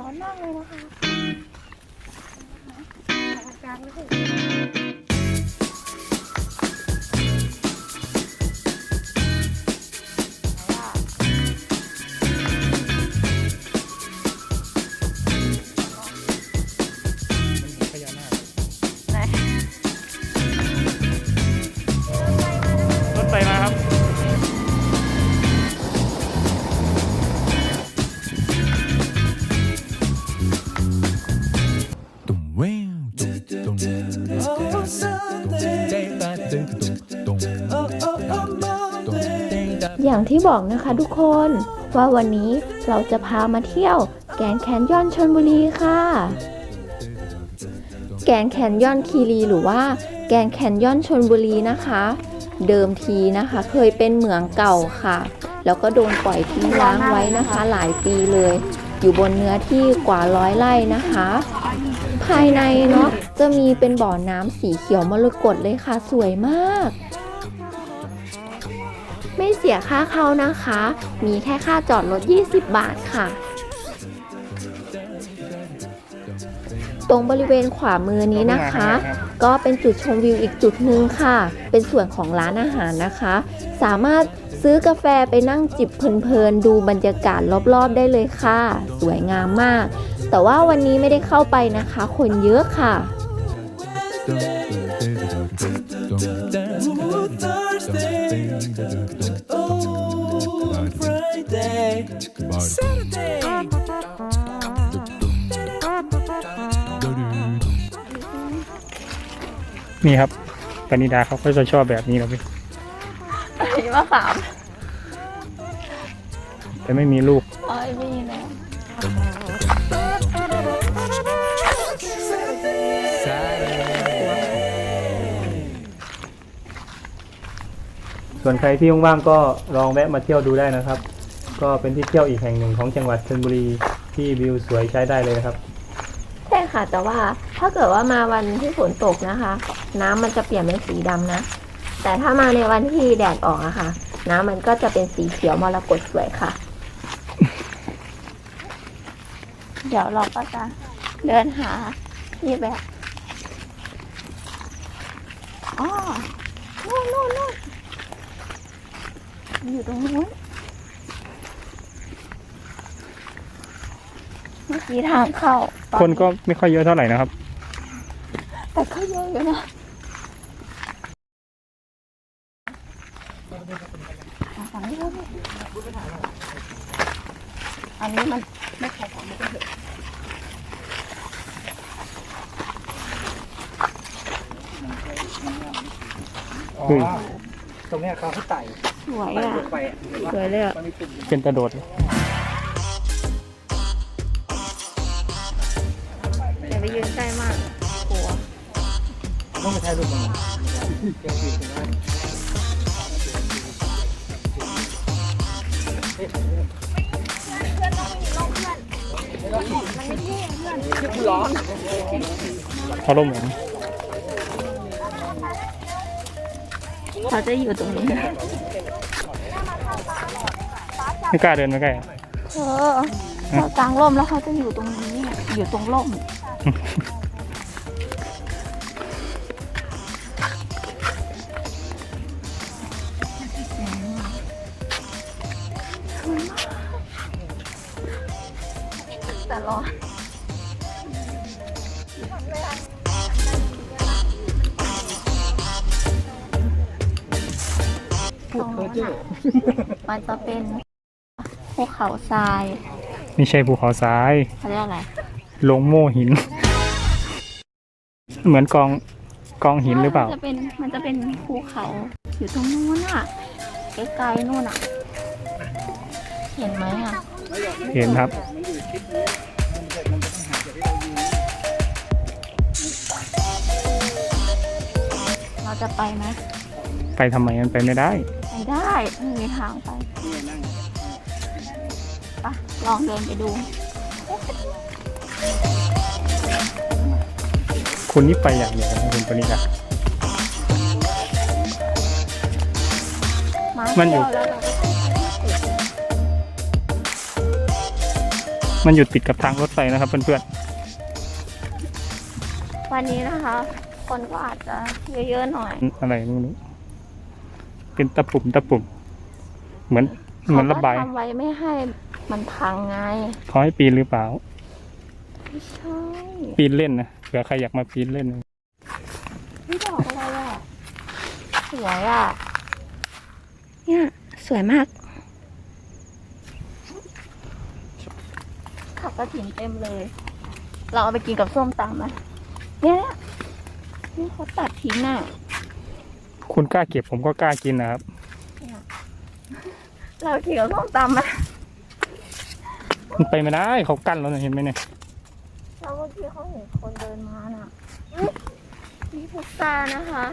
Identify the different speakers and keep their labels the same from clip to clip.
Speaker 1: ร้อนมากเลยนะคะกางเลยว่า ที่บอกนะคะทุกคน ว่าวันนี้เราจะพามาเที่ยว แกนแคนยอนชนบุรีค่ะ แกนแคนยอนคีรีหรือว่า แกนแคนยอนชนบุรีนะคะ เดิมทีนะคะ เคยเป็นเหมืองเก่าค่ะ แล้วก็โดนปล่อยทิ้งร้างไว้นะคะ หลายปีเลย อยู่บนเนื้อที่กว่าร้อยไร่นะคะ ภายในเนาะจะมีเป็นบ่อน้ำสีเขียวมรกตเลยค่ะสวยมาก ไม่เสียค่าเข้านะคะ มีแค่ค่าจอดรถ 20 บาทค่ะ ตรงบริเวณขวามือนี้นะคะ ก็เป็นจุดชมวิวอีกจุดหนึ่งค่ะ เป็นส่วนของร้านอาหารนะคะ สามารถซื้อกาแฟไปนั่งจิบเพลินๆ ดูบรรยากาศรอบๆได้เลยค่ะ สวยงามมาก แต่ว่าวันนี้ไม่ได้เข้าไปนะคะ คนเยอะค่ะ
Speaker 2: นี่ครับปณิดาเขาก็จะชอบแบบนี้ครับพี่
Speaker 1: อันนี้มะขาม
Speaker 2: แต่ไม่มีลูก
Speaker 1: เอ้ยไม่มีแล้ว
Speaker 2: ส่วนใครที่ว่างๆก็ลองแวะมาเที่ยวดูได้นะครับ ก็เป็นที่เที่ยวอีกแห่งหนึ่งของจังหวัดชลบุรีที่วิวสวยใช้ได้เลยนะครับ
Speaker 1: ใช่ค่ะ แต่ว่าถ้าเกิดว่ามาวันที่ฝนตกนะคะ น้ำมันจะเปลี่ยนเป็นสีดำนะ แต่ถ้ามาในวันที่แดดออกอะค่ะ น้ำมันก็จะเป็นสีเขียวมรกตสวยค่ะ เดี๋ยวเราก็จะเดินหาที่แบบอ๋อนู่นนู่นนู่นอยู่ตรงนู้นเมื่อ กี้ทางเข้าตอ
Speaker 2: คนก็ไม่ค่อยเยอะเท่าไหร่นะครับ
Speaker 1: แต่ก็เยอะอยู่นะเอาฝั่งนี้แล้วนี่อันนี้มันไม่ขายของไม่เป็นเถอะ
Speaker 2: อืม
Speaker 3: ตรงเนี้ยเขาให้ไต่
Speaker 1: สวย
Speaker 3: ไต่
Speaker 1: อะ
Speaker 3: ลงไปอะเห็นว่า
Speaker 1: สวยเลยอะ
Speaker 3: มันมีปุ่มอยู่
Speaker 2: เป็นกระโดดเลย
Speaker 3: ต้องไปถ่ายรูมันเดี๋ยวคือถึงเฮ้ยร้อน
Speaker 2: เขาล่มเหมือน
Speaker 1: เขาจะอยู่ตรงนี้
Speaker 2: ไม่กล้าเดินมาใกล้
Speaker 1: เออเขากลางร่มแล้วเขาจะอยู่ตรงนี้ อยู่ตรงร่ม ตรงนั้นน่ะ มันจะเป็นภูเขาทราย
Speaker 2: ไม่ใช่ภูเขาทราย
Speaker 1: เขาเรียกอะไร
Speaker 2: ลงโม่หิน เหมือนกองกองหินหรือเปล่า
Speaker 1: มันจะเป็นมันจะเป็นภูเขาอยู่ตรงนู้นอะไกลๆนู่นอะ เห็นไหมอะ
Speaker 2: เห็นครับ
Speaker 1: เราจะไปไหม
Speaker 2: ไปทำไมมันไปไม่ได้
Speaker 1: ไปได้ไม่มีทางไปไปลองเดินไปดู
Speaker 2: คุณนี่ไปอย่างเดียวนะคุณปณิดา
Speaker 1: มา
Speaker 2: มันอยู่
Speaker 1: เที่ยวแล้วเราก็
Speaker 2: มันอยู่ติดกับทางรถไฟนะครับเพื่อน
Speaker 1: วันนี้นะคะ คนก็อาจจะเยอะๆหน่อย
Speaker 2: ๆอะไรไม่รู้ เป็นตะปุ่มตะปุ่ม เหมือนเหมือนระบาย
Speaker 1: เขก็ทำไว้ไม่ให้มันพังไง
Speaker 2: เขาให้ปีนหรือเปล่า
Speaker 1: ไม่ใช่
Speaker 2: ปีนเล่นนะเผื่อใครอยากมาปีนเล่นนะ
Speaker 1: นี่ดอกอะไรอะ สวยอะ เนี่ยสวยมาก ขับกระถิ่นเต็มเลย เราเอาไปกินกับส้มตำไหมเนี่ยเนี่ยนี่เขาตัดทิ้งอะ
Speaker 2: คุณกล้าเก็บผมก็กล้ากินนะครับ
Speaker 1: เรากินกับส้มตำไหม
Speaker 2: มันไปไม่ได้เขากั้นแล้วนะเห็นไหมเนี่ย
Speaker 1: เราเมื่อกี้เขาเห็นคนเดินมาน่ะเฮ้ยมีพุทรานะคะ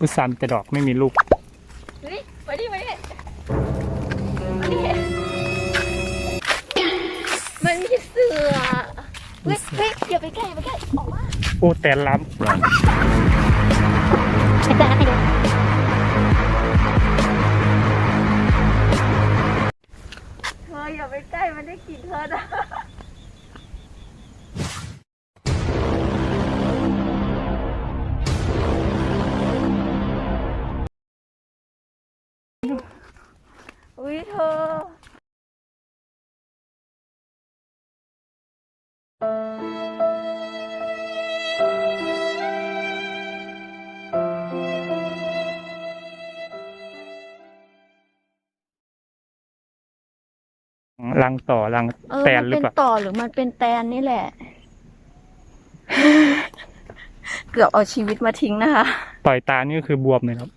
Speaker 2: อุตส่าห์มีแต่ดอกไม่มีลูก
Speaker 1: เฮ้ยมาดิมาดิมาดิมันมีเสือ เฮ้ยเฮ้ยอย่าไปใกล้อย่าไปใกล้ออกมา
Speaker 2: โอ้แต่ล้ำ รังต่อรัง
Speaker 1: เออ
Speaker 2: แตน
Speaker 1: มัน
Speaker 2: หรือ
Speaker 1: เป็น
Speaker 2: เปล่า
Speaker 1: ต่อหรือมันเป็นแตนนี่แหละ เกือบเอาชีวิตมาทิ้งนะคะ
Speaker 2: ต่อยตานี่ก็คือบวมเลยครับ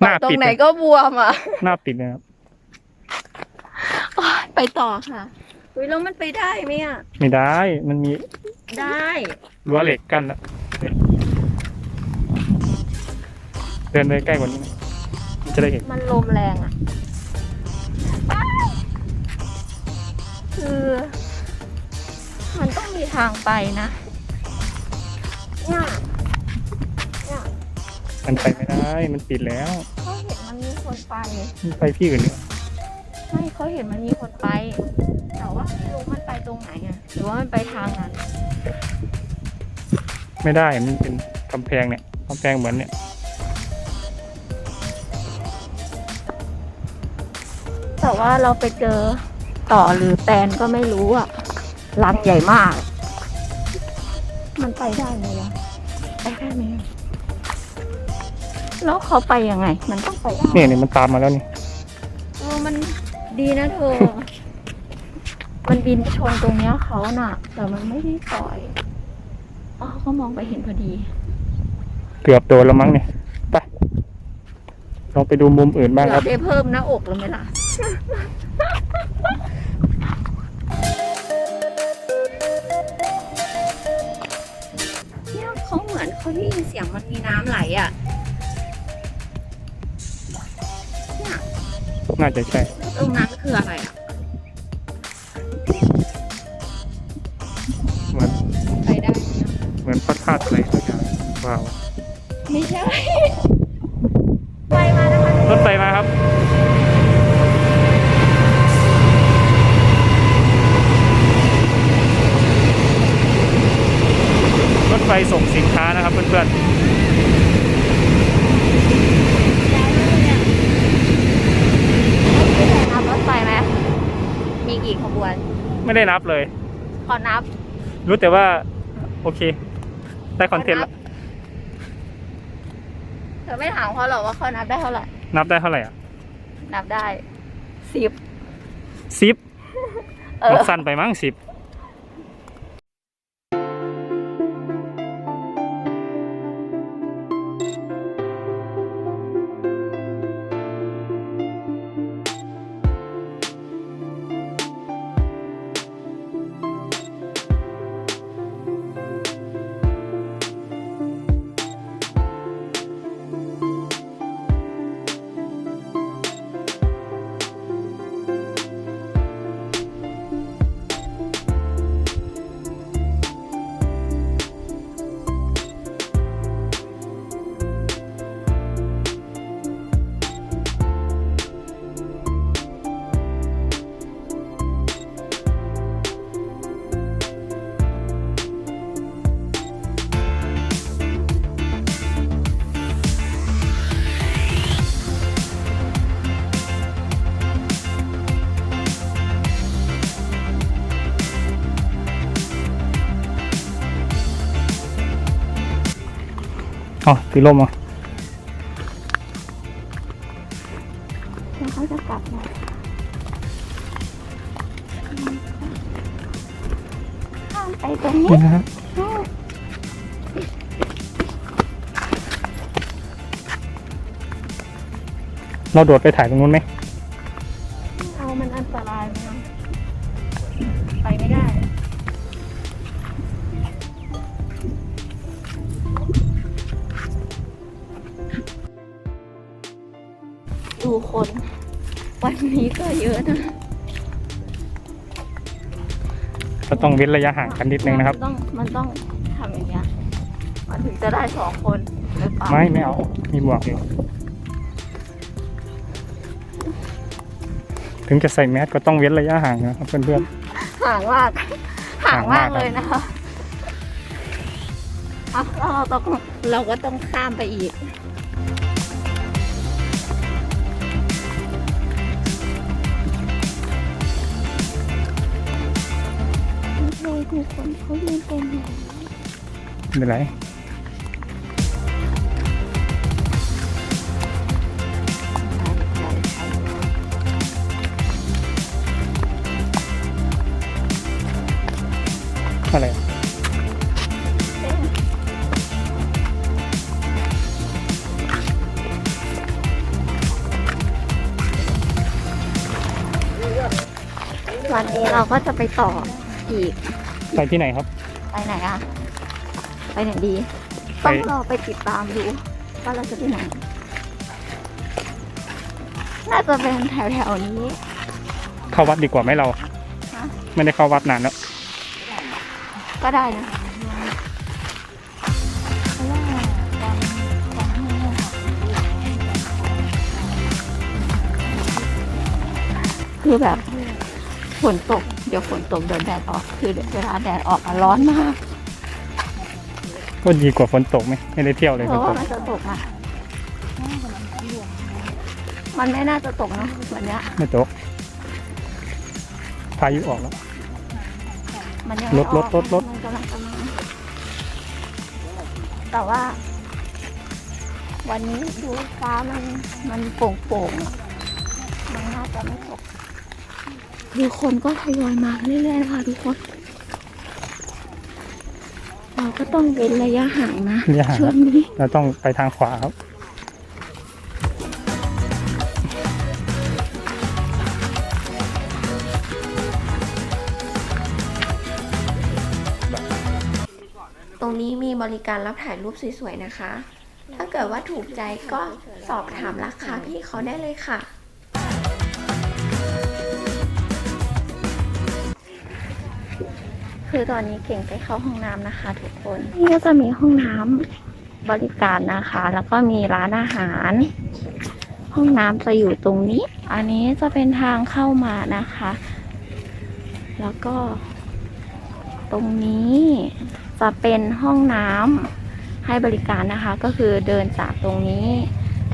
Speaker 2: ห
Speaker 1: ต่อ
Speaker 2: น้าย
Speaker 1: ตร
Speaker 2: ปิด
Speaker 1: งไหน
Speaker 2: เลย
Speaker 1: ก็บวมอะ
Speaker 2: หน้าปิดเลยครับ
Speaker 1: โอ๊ยไปต่อค่ะอุ้ยแล้วมันไปได้ไหมอะ
Speaker 2: ไม่ได้มันมี
Speaker 1: ได้
Speaker 2: รั้วเหล็กกั้นแล้วเดินไปใกล้กว่านี้นะมันจะได้เห็น
Speaker 1: มันลมแรงอะ คือ มันต้องมีทางไปนะเนี่ย
Speaker 2: มันไปไม่ได้ มันปิดแล้ว
Speaker 1: เขาเห็นมันมีคนไป
Speaker 2: มันไปที่อื่นเนี่ย
Speaker 1: ไม่เขาเห็นมันมีคนไป แต่ว่าไม่รู้มันไปตรงไหนอะหรือว่ามันไปทางนั้น
Speaker 2: ไม่ได้ มันเป็นกำแพงเนี่ยกำแพงเหมือนเนี่ย
Speaker 1: แต่ว่าเราไปเจอ ต่อหรือแตนก็ไม่รู้อะรังใหญ่มาก มันไปได้ไหมวะไปได้ไหมอะแล้วเขาไปยังไง มันต้องไปได้
Speaker 2: เนี่ยเนี่ยมันตามมาแล้วนี่
Speaker 1: เออมันดีนะเธอ มันบินชนตรงเนี้ยเขาน่ะ แต่มันไม่ได้ต่อยอ๋อเขามองไปเห็นพอดี
Speaker 2: เกือบโดนแล้วมั้งเนี่ยไปลองไปดูมุมอื่นบ้างค
Speaker 1: เรา
Speaker 2: รับ
Speaker 1: ได้เพิ่มหน้าอกแล้วไหมล่ะ มือนเขาได้ยินเสียงมันมีน้ำไหลอะ
Speaker 2: น่าจะใช่
Speaker 1: แล้วตรงนั้นคืออะไรอะ ไฟ
Speaker 2: ส่งสินค้านะครับเพื่อน
Speaker 1: นับรถไฟไหมมีกี่ขบวน
Speaker 2: ๆไม่ได้นับเลย
Speaker 1: ขอนับ
Speaker 2: รู้แต่ว่า โอเค ได้คอนเทนต์ละ
Speaker 1: เธอไม่ถามเขาหรอกว่าเขานับได้เท่าไหร่
Speaker 2: นับได้เท่าไหร่อะ
Speaker 1: นับได้สิบ
Speaker 2: สิบ
Speaker 1: เออ
Speaker 2: มันสั้นไปมั้งสิบ อ๋อตีลมอะ
Speaker 1: แล้วเขาจะกลับมาข้ามไปตรงนี้
Speaker 2: นี่นะครับเราโดดไปถ่ายตรงนู้นไหม
Speaker 1: วันนี้ก็เยอะนะ
Speaker 2: ก็ต้องเว้นระยะห่างกันนิดนึงนะครับ
Speaker 1: มันต้องมันต้องทำอย่างเงี้ยมันถึงจะได้สองคนหรือเปล่า
Speaker 2: ไม่ไม่เอา มีบวกอยู่ถึงจะใส่แมสก็ต้องเว้นระยะห่างนะครับเพื่อน
Speaker 1: ห่างมากห่างมาก
Speaker 2: ห่างมาก
Speaker 1: เลยนะคะอะแล้วเราต้องเราก็ต้องข้ามไปอีก ไม่ใช่ทุกคนเขายืนเต็มเลย
Speaker 2: ๆไม่เป็นไรอะไร
Speaker 1: วันนี้เราก็จะไปต่ออีก
Speaker 2: ไปที่ไหนครับ
Speaker 1: ไปไหนอะไปไหนดี
Speaker 2: ไป
Speaker 1: ต้องรอไปติดตามดูว่าเราจะไปไหน น่าจะเป็นแถวๆนี้
Speaker 2: เข้าวัดดีกว่าไหมเรา
Speaker 1: ฮะ
Speaker 2: ไม่ได้เข้าวัดนานแล้ว
Speaker 1: ก็ได้นะเพราะว่าวันวันที่เนี่ยค่ะคือแบบฝนตก เดี๋ยวฝนตกเดี๋ยวแดดออก คือเวลาแดดออกอะร้อนมาก
Speaker 2: ก็ดีกว่าฝนตกไหมไม่ได้เที่ยวเลย
Speaker 1: เพ
Speaker 2: ฝน
Speaker 1: ราะ
Speaker 2: ต
Speaker 1: ว่ากมันจะตกอะ มันไม่น่าจะตกเนอะวันเนี้ย
Speaker 2: ไม่ตก พายุออกแล้ว
Speaker 1: มันยัง
Speaker 2: ร
Speaker 1: ไม่
Speaker 2: ถ
Speaker 1: อ
Speaker 2: ร
Speaker 1: อก
Speaker 2: ถรถรถ
Speaker 1: มันกำลังจะมาแต่ว่า วันนี้ดูฟ้ามันมันโปร่งๆอะมันน่าจะไม่ตก คือคนก็ทยอยมาเรื่อยๆนะคะทุกคน เราก็ต้องเว้นระยะห่างนะ
Speaker 2: ระยะห่าง
Speaker 1: ช่วงนี้
Speaker 2: เราต้องไปทางขวาครับ
Speaker 1: ตรงนี้มีบริการรับถ่ายรูปสวยๆนะคะ ถ้าเกิดว่าถูกใจก็สอบถามราคาพี่เขาได้เลยค่ะ คือตอนนี้เก่งไปเข้าห้องน้ำนะคะทุกคน นี่ก็จะมีห้องน้ำบริการนะคะ แล้วก็มีร้านอาหาร ห้องน้ำจะอยู่ตรงนี้ อันนี้จะเป็นทางเข้ามานะคะ แล้วก็ ตรงนี้จะเป็นห้องน้ำให้บริการนะคะ ก็คือเดินจากตรงนี้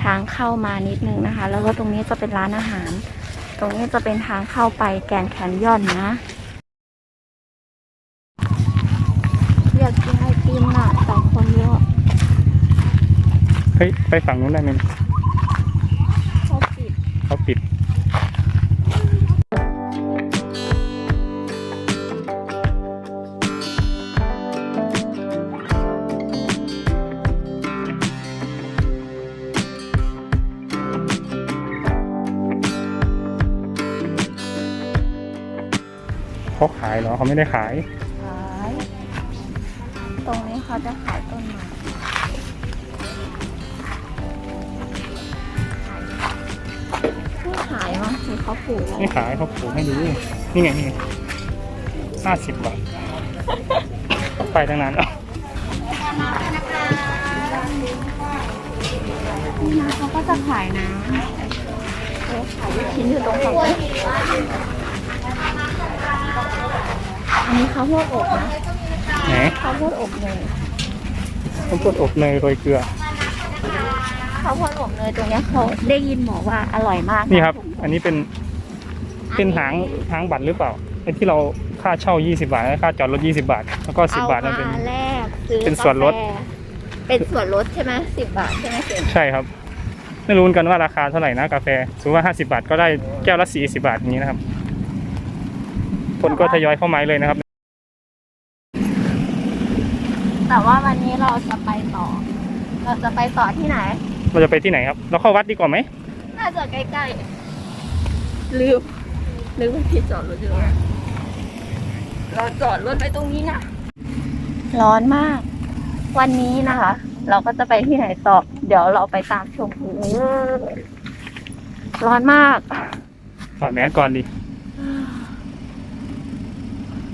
Speaker 1: ทางเข้ามานิดนึงนะคะ แล้วก็ตรงนี้จะเป็นร้านอาหาร ตรงนี้จะเป็นทางเข้าไปแกนแคนยอนนะอยากกินไอติมอะแต่คนเยอะ
Speaker 2: เฮ้ย ไปฝั่งนู้นได้ไหม
Speaker 1: เขาปิด
Speaker 2: เขาปิดเขาขายเหรอเขาไม่ได้ขาย
Speaker 1: ขาย ตรงนี้เขาจะขายต้นไม้ เขาปลูกไว้
Speaker 2: ไม่ขายเขาปลูกให้ดูนี่ไงนี่ไงห้าสิบบาทไปตั้งนานแล้ว
Speaker 1: นี่นะเขาก็จะขายน้ำเออขายลูกชิ้นอยู่ตรงฝั่งนี้อันนี้ข้าวโพดอบนะ
Speaker 2: ไหน
Speaker 1: ข้าวโพดอบเนย
Speaker 2: ข้าวโพดอบเนยโรยเกลือ
Speaker 1: ข้าวโพดอบเนยตรงเนี้ยเขาได้ยินหมอว่าอร่อยมากะ
Speaker 2: นี่ครับ อันนี้เป็นเป็นหางหางบัตรหรือเปล่าไอ้ที่เราค่าเช่า 20 บาทและค่าจอดรถ 20 บาท แล้วก็ 10 บาทนั่นเป็น
Speaker 1: เอามาแลกซื้อ
Speaker 2: เป็นส่วนลด
Speaker 1: กาแฟเป็นส่วนลดใช่ไหมสิบบาทใช่ไหมเสีย
Speaker 2: ใช่ครับไม่รู้เหมือนกันว่าราคาเท่าไหร่นะกาแฟสมมติว่า50บาทก็ได้แก้วละ40บาทอย่างนี้นะครับ คนก็ทยอยเข้ามาเลยนะครับ
Speaker 1: แต่ว่าวันนี้เราจะไปต่อ เราจะไปต่อที่ไหน
Speaker 2: เราจะไปที่ไหนครับ เราเข้าวัดดีกว่าไหม
Speaker 1: น่าจะใกล้ๆลืมลืมไปที่จอดรถอยู่ตรงนั้นเราจอดรถไปตรงนี้นะร้อนมาก วันนี้นะคะ เราก็จะไปที่ไหนต่อเดี๋ยวเราไปตามชมร้อนมาก
Speaker 2: ถอดแมสก่อนดิ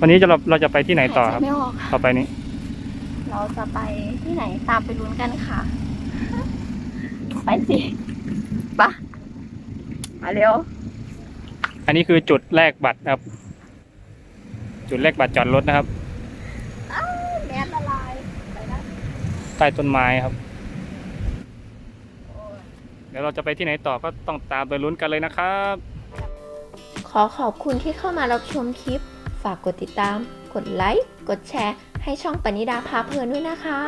Speaker 2: วันนี้จะเราเราจะไปที่ไหนต่อครับ
Speaker 1: หายใจไม่ออก
Speaker 2: ต่อไปนี้
Speaker 1: เราจะไปที่ไหนตามไปลุ้นกันค่ะ ไปสิปะมาเร็ว
Speaker 2: อันนี้คือจุดแรกบัตรครับ จุดแรกบัตรจอดรถนะครับ
Speaker 1: แมสละลายไปนะ
Speaker 2: ใต้ต้นไม้ครับ เดี๋ยวเราจะไปที่ไหนต่อก็ต้องตามไปลุ้นกันเลยนะครับ
Speaker 1: ขอขอบคุณที่เข้ามารับชมคลิป ฝากกดติดตาม กดไลค์ กดแชร์ ให้ช่องปณิดาพาเพลินด้วยนะคะ